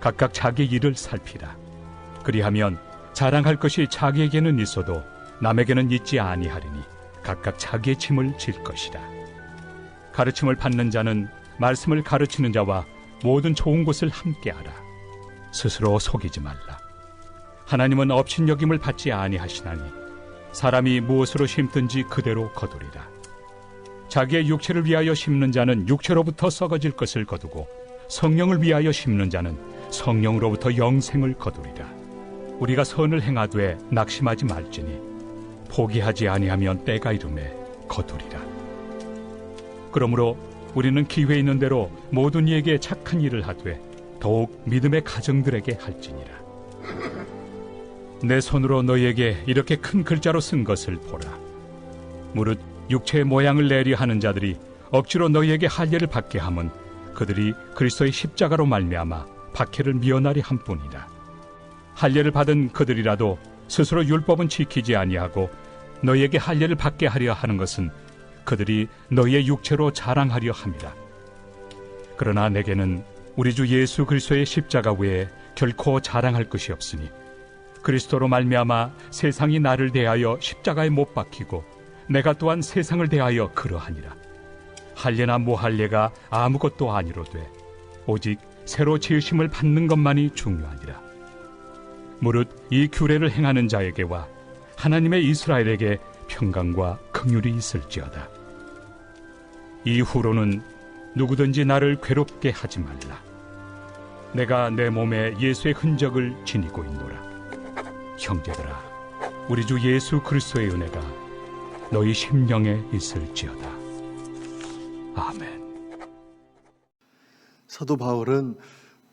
각각 자기 일을 살피라. 그리하면 자랑할 것이 자기에게는 있어도 남에게는 있지 아니하리니 각각 자기의 짐을 질 것이라. 가르침을 받는 자는 말씀을 가르치는 자와 모든 좋은 것을 함께하라. 스스로 속이지 말라. 하나님은 업신여김을 받지 아니하시나니 사람이 무엇으로 심든지 그대로 거두리라. 자기의 육체를 위하여 심는 자는 육체로부터 썩어질 것을 거두고 성령을 위하여 심는 자는 성령으로부터 영생을 거두리라. 우리가 선을 행하되 낙심하지 말지니 포기하지 아니하면 때가 이름에 거두리라. 그러므로 우리는 기회 있는 대로 모든 이에게 착한 일을 하되 더욱 믿음의 가정들에게 할지니라. 내 손으로 너희에게 이렇게 큰 글자로 쓴 것을 보라. 무릇 육체의 모양을 내리 하는 자들이 억지로 너희에게 할례를 받게 함은 그들이 그리스도의 십자가로 말미암아 박해를 미연하리 함뿐이라. 할례를 받은 그들이라도 스스로 율법은 지키지 아니하고 너희에게 할례를 받게 하려 하는 것은 그들이 너희의 육체로 자랑하려 함이라. 그러나 내게는 우리 주 예수 그리스도의 십자가 외에 결코 자랑할 것이 없으니 그리스도로 말미암아 세상이 나를 대하여 십자가에 못 박히고 내가 또한 세상을 대하여 그러하니라. 할례나 무할례가 아무것도 아니로되 오직 새로 지으심을 받는 것만이 중요하니라. 무릇 이 규례를 행하는 자에게와 하나님의 이스라엘에게 평강과 긍휼이 있을지어다. 이후로는 누구든지 나를 괴롭게 하지 말라. 내가 내 몸에 예수의 흔적을 지니고 있노라. 형제들아, 우리 주 예수 그리스도의 은혜가 너희 심령에 있을지어다. 아멘. 사도 바울은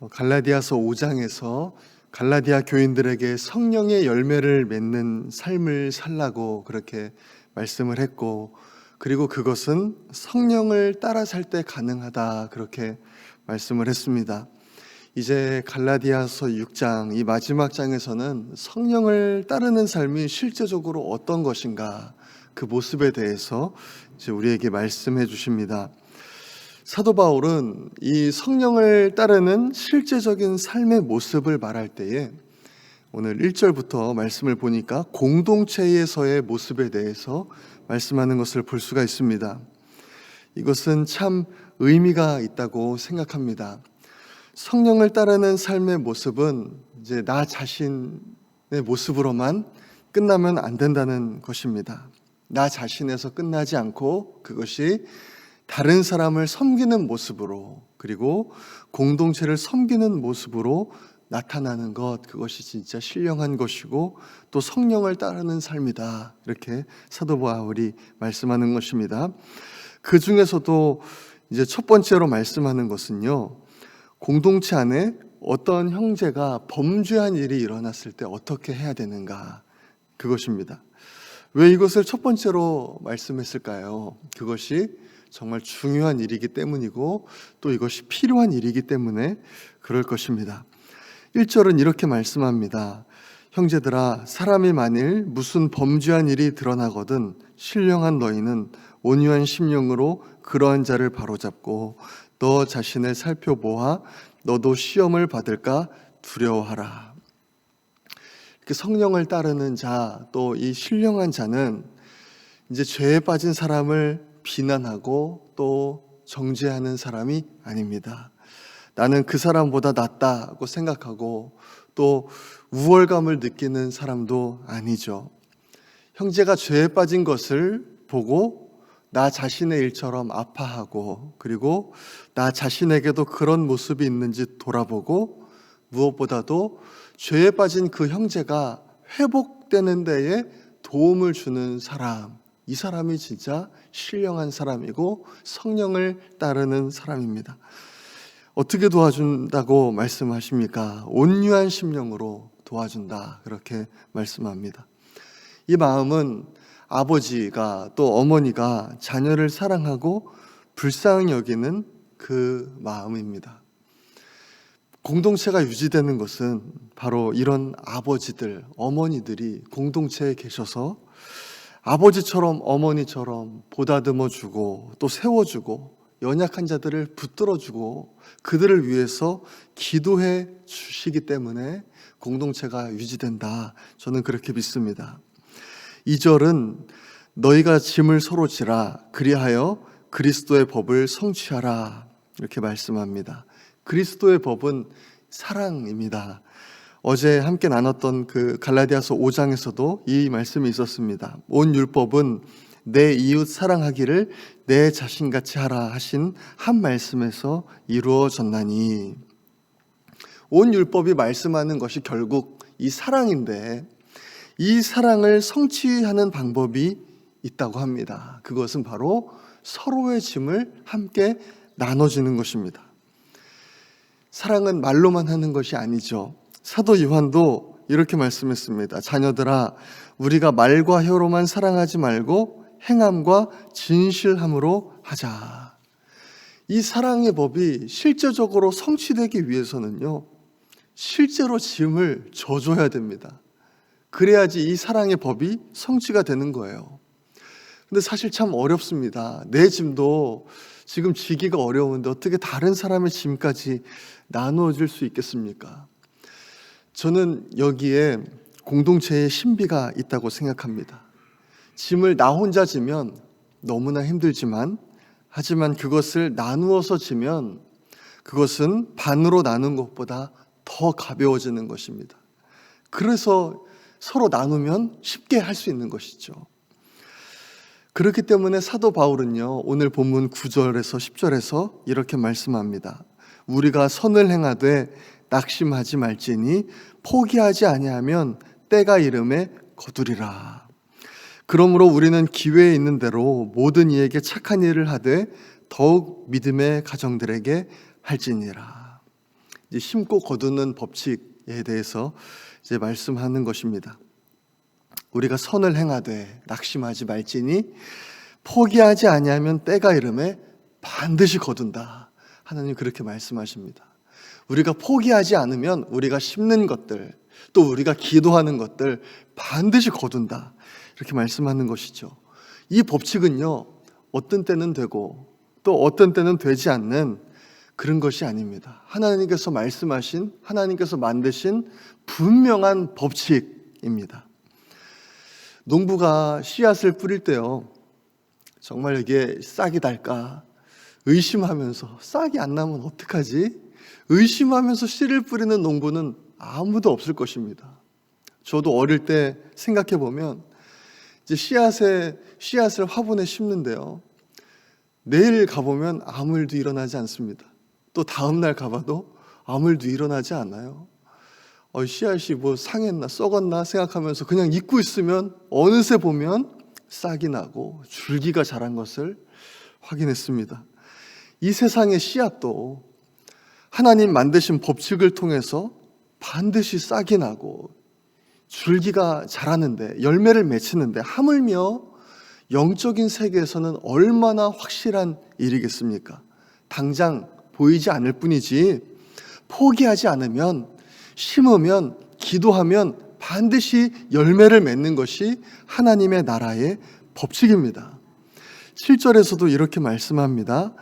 갈라디아서 5장에서 갈라디아 교인들에게 성령의 열매를 맺는 삶을 살라고 그렇게 말씀을 했고 그리고 그것은 성령을 따라 살 때 가능하다 그렇게 말씀을 했습니다. 이제 갈라디아서 6장 이 마지막 장에서는 성령을 따르는 삶이 실제적으로 어떤 것인가 그 모습에 대해서 이제 우리에게 말씀해 주십니다. 사도 바울은 이 성령을 따르는 실제적인 삶의 모습을 말할 때에 오늘 1절부터 말씀을 보니까 공동체에서의 모습에 대해서 말씀하는 것을 볼 수가 있습니다. 이것은 참 의미가 있다고 생각합니다. 성령을 따르는 삶의 모습은 이제 나 자신의 모습으로만 끝나면 안 된다는 것입니다. 나 자신에서 끝나지 않고 그것이 다른 사람을 섬기는 모습으로 그리고 공동체를 섬기는 모습으로 나타나는 것 그것이 진짜 신령한 것이고 또 성령을 따르는 삶이다 이렇게 사도 바울이 말씀하는 것입니다. 그 중에서도 이제 첫 번째로 말씀하는 것은요 공동체 안에 어떤 형제가 범죄한 일이 일어났을 때 어떻게 해야 되는가 그것입니다. 왜 이것을 첫 번째로 말씀했을까요? 그것이 정말 중요한 일이기 때문이고 또 이것이 필요한 일이기 때문에 그럴 것입니다. 1절은 이렇게 말씀합니다. 형제들아, 사람이 만일 무슨 범죄한 일이 드러나거든 신령한 너희는 온유한 심령으로 그러한 자를 바로잡고 너 자신을 살펴보아 너도 시험을 받을까 두려워하라. 이렇게 성령을 따르는 자, 또 이 신령한 자는 이제 죄에 빠진 사람을 비난하고 또 정죄하는 사람이 아닙니다. 나는 그 사람보다 낫다고 생각하고 또 우월감을 느끼는 사람도 아니죠. 형제가 죄에 빠진 것을 보고 나 자신의 일처럼 아파하고 그리고 나 자신에게도 그런 모습이 있는지 돌아보고 무엇보다도 죄에 빠진 그 형제가 회복되는 데에 도움을 주는 사람, 이 사람이 진짜 신령한 사람이고 성령을 따르는 사람입니다. 어떻게 도와준다고 말씀하십니까? 온유한 심령으로 도와준다. 그렇게 말씀합니다. 이 마음은 아버지가 또 어머니가 자녀를 사랑하고 불쌍히 여기는 그 마음입니다. 공동체가 유지되는 것은 바로 이런 아버지들, 어머니들이 공동체에 계셔서 아버지처럼 어머니처럼 보다듬어 주고 또 세워주고 연약한 자들을 붙들어 주고 그들을 위해서 기도해 주시기 때문에 공동체가 유지된다. 저는 그렇게 믿습니다. 2절은 너희가 짐을 서로 지라 그리하여 그리스도의 법을 성취하라 이렇게 말씀합니다. 그리스도의 법은 사랑입니다. 어제 함께 나눴던 그 갈라디아서 5장에서도 이 말씀이 있었습니다. 온 율법은 내 이웃 사랑하기를 내 자신같이 하라 하신 한 말씀에서 이루어졌나니 온 율법이 말씀하는 것이 결국 이 사랑인데 이 사랑을 성취하는 방법이 있다고 합니다. 그것은 바로 서로의 짐을 함께 나눠주는 것입니다. 사랑은 말로만 하는 것이 아니죠. 사도 요한도 이렇게 말씀했습니다. 자녀들아, 우리가 말과 혀로만 사랑하지 말고 행함과 진실함으로 하자. 이 사랑의 법이 실제적으로 성취되기 위해서는요, 실제로 짐을 져줘야 됩니다. 그래야지 이 사랑의 법이 성취가 되는 거예요. 근데 사실 참 어렵습니다. 내 짐도 지금 지기가 어려운데 어떻게 다른 사람의 짐까지 나누어질 수 있겠습니까? 저는 여기에 공동체의 신비가 있다고 생각합니다. 짐을 나 혼자 지면 너무나 힘들지만, 하지만 그것을 나누어서 지면 그것은 반으로 나눈 것보다 더 가벼워지는 것입니다. 그래서 서로 나누면 쉽게 할 수 있는 것이죠. 그렇기 때문에 사도 바울은요, 오늘 본문 9절에서 10절에서 이렇게 말씀합니다. 우리가 선을 행하되 낙심하지 말지니 포기하지 아니하면 때가 이름에 거두리라. 그러므로 우리는 기회에 있는 대로 모든 이에게 착한 일을 하되 더욱 믿음의 가정들에게 할지니라. 이제 심고 거두는 법칙에 대해서 이제 말씀하는 것입니다. 우리가 선을 행하되 낙심하지 말지니 포기하지 아니하면 때가 이름에 반드시 거둔다. 하나님 그렇게 말씀하십니다. 우리가 포기하지 않으면 우리가 심는 것들, 또 우리가 기도하는 것들 반드시 거둔다. 이렇게 말씀하는 것이죠. 이 법칙은요, 어떤 때는 되고 또 어떤 때는 되지 않는 그런 것이 아닙니다. 하나님께서 말씀하신, 하나님께서 만드신 분명한 법칙입니다. 농부가 씨앗을 뿌릴 때요, 정말 이게 싹이 달까 의심하면서 싹이 안 나면 어떡하지? 의심하면서 씨를 뿌리는 농부는 아무도 없을 것입니다. 저도 어릴 때 생각해 보면 이제 씨앗에 씨앗을 화분에 심는데요. 내일 가보면 아무 일도 일어나지 않습니다. 또 다음 날 가봐도 아무 일도 일어나지 않아요. 어, 씨앗이 뭐 상했나 썩었나 생각하면서 그냥 잊고 있으면 어느새 보면 싹이 나고 줄기가 자란 것을 확인했습니다. 이 세상의 씨앗도 하나님 만드신 법칙을 통해서 반드시 싹이 나고 줄기가 자라는데 열매를 맺히는데 하물며 영적인 세계에서는 얼마나 확실한 일이겠습니까? 당장 보이지 않을 뿐이지 포기하지 않으면 심으면 기도하면 반드시 열매를 맺는 것이 하나님의 나라의 법칙입니다. 7절에서도 이렇게 말씀합니다.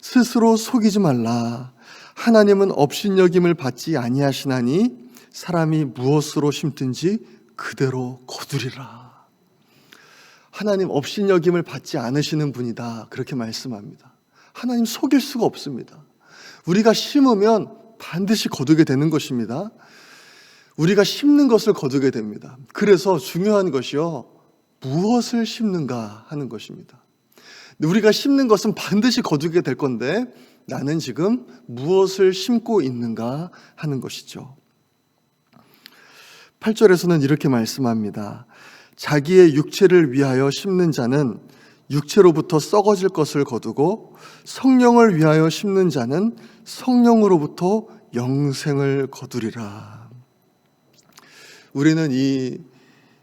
스스로 속이지 말라. 하나님은 업신여김을 받지 아니하시나니 사람이 무엇으로 심든지 그대로 거두리라. 하나님 업신여김을 받지 않으시는 분이다. 그렇게 말씀합니다. 하나님 속일 수가 없습니다. 우리가 심으면 반드시 거두게 되는 것입니다. 우리가 심는 것을 거두게 됩니다. 그래서 중요한 것이요. 무엇을 심는가 하는 것입니다. 우리가 심는 것은 반드시 거두게 될 건데 나는 지금 무엇을 심고 있는가 하는 것이죠. 8절에서는 이렇게 말씀합니다. 자기의 육체를 위하여 심는 자는 육체로부터 썩어질 것을 거두고 성령을 위하여 심는 자는 성령으로부터 영생을 거두리라. 우리는 이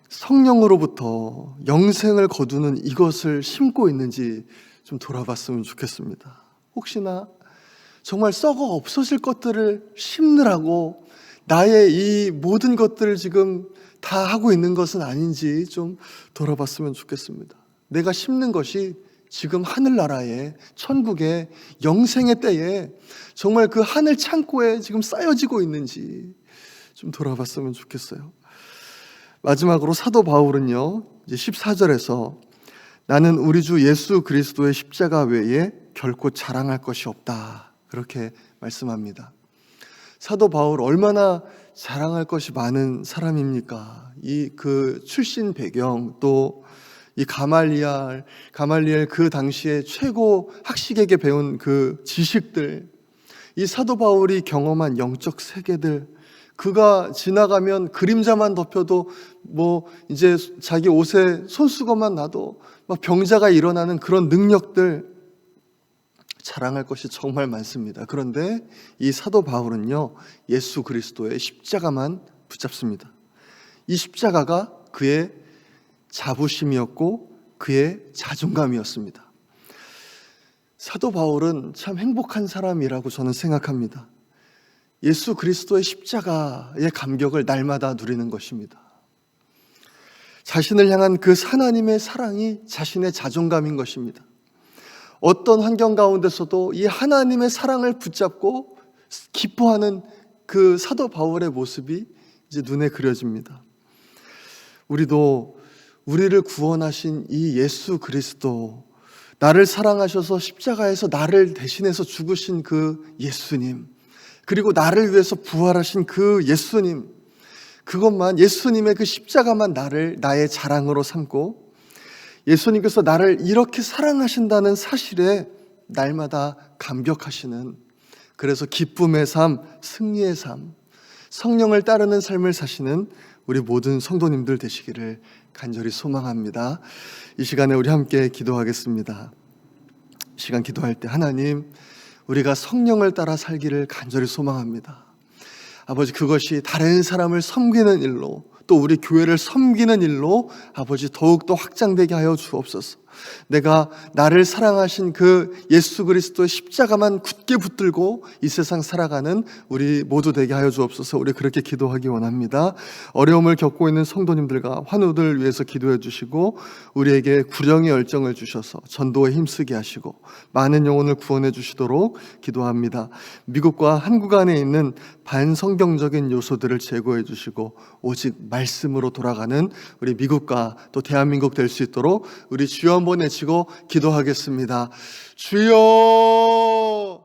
성령으로부터 영생을 거두는 이것을 심고 있는지 좀 돌아봤으면 좋겠습니다. 혹시나 정말 썩어 없어질 것들을 심느라고 나의 이 모든 것들을 지금 다 하고 있는 것은 아닌지 좀 돌아봤으면 좋겠습니다. 내가 심는 것이 지금 하늘나라에 천국의 영생의 때에 정말 그 하늘 창고에 지금 쌓여지고 있는지 좀 돌아봤으면 좋겠어요. 마지막으로 사도 바울은요, 이제 14절에서 나는 우리 주 예수 그리스도의 십자가 외에 결코 자랑할 것이 없다. 그렇게 말씀합니다. 사도 바울 얼마나 자랑할 것이 많은 사람입니까? 이 그 출신 배경 또 이 가말리알 가말리엘 그 당시에 최고 학식에게 배운 그 지식들 이 사도 바울이 경험한 영적 세계들 그가 지나가면 그림자만 덮여도 뭐 이제 자기 옷에 손수건만 나도 막 병자가 일어나는 그런 능력들 자랑할 것이 정말 많습니다. 그런데 이 사도 바울은요, 예수 그리스도의 십자가만 붙잡습니다. 이 십자가가 그의 자부심이었고 그의 자존감이었습니다. 사도 바울은 참 행복한 사람이라고 저는 생각합니다. 예수 그리스도의 십자가의 감격을 날마다 누리는 것입니다. 자신을 향한 그 하나님의 사랑이 자신의 자존감인 것입니다. 어떤 환경 가운데서도 이 하나님의 사랑을 붙잡고 기뻐하는 그 사도 바울의 모습이 이제 눈에 그려집니다. 우리도 우리를 구원하신 이 예수 그리스도, 나를 사랑하셔서 십자가에서 나를 대신해서 죽으신 그 예수님, 그리고 나를 위해서 부활하신 그 예수님, 그것만 예수님의 그 십자가만 나를 나의 자랑으로 삼고 예수님께서 나를 이렇게 사랑하신다는 사실에 날마다 감격하시는 그래서 기쁨의 삶, 승리의 삶, 성령을 따르는 삶을 사시는 우리 모든 성도님들 되시기를 간절히 소망합니다. 이 시간에 우리 함께 기도하겠습니다. 이 시간 기도할 때 하나님, 우리가 성령을 따라 살기를 간절히 소망합니다. 아버지 그것이 다른 사람을 섬기는 일로 또 우리 교회를 섬기는 일로 아버지 더욱더 확장되게 하여 주옵소서. 내가 나를 사랑하신 그 예수 그리스도의 십자가만 굳게 붙들고 이 세상 살아가는 우리 모두 되게 하여 주옵소서. 우리 그렇게 기도하기 원합니다. 어려움을 겪고 있는 성도님들과 환우들 위해서 기도해 주시고 우리에게 구령의 열정을 주셔서 전도에 힘쓰게 하시고 많은 영혼을 구원해 주시도록 기도합니다. 미국과 한국 안에 있는 반성경적인 요소들을 제거해 주시고 오직 말씀으로 돌아가는 우리 미국과 또 대한민국 될 수 있도록 우리 주여 한번 외치고 기도하겠습니다. 주여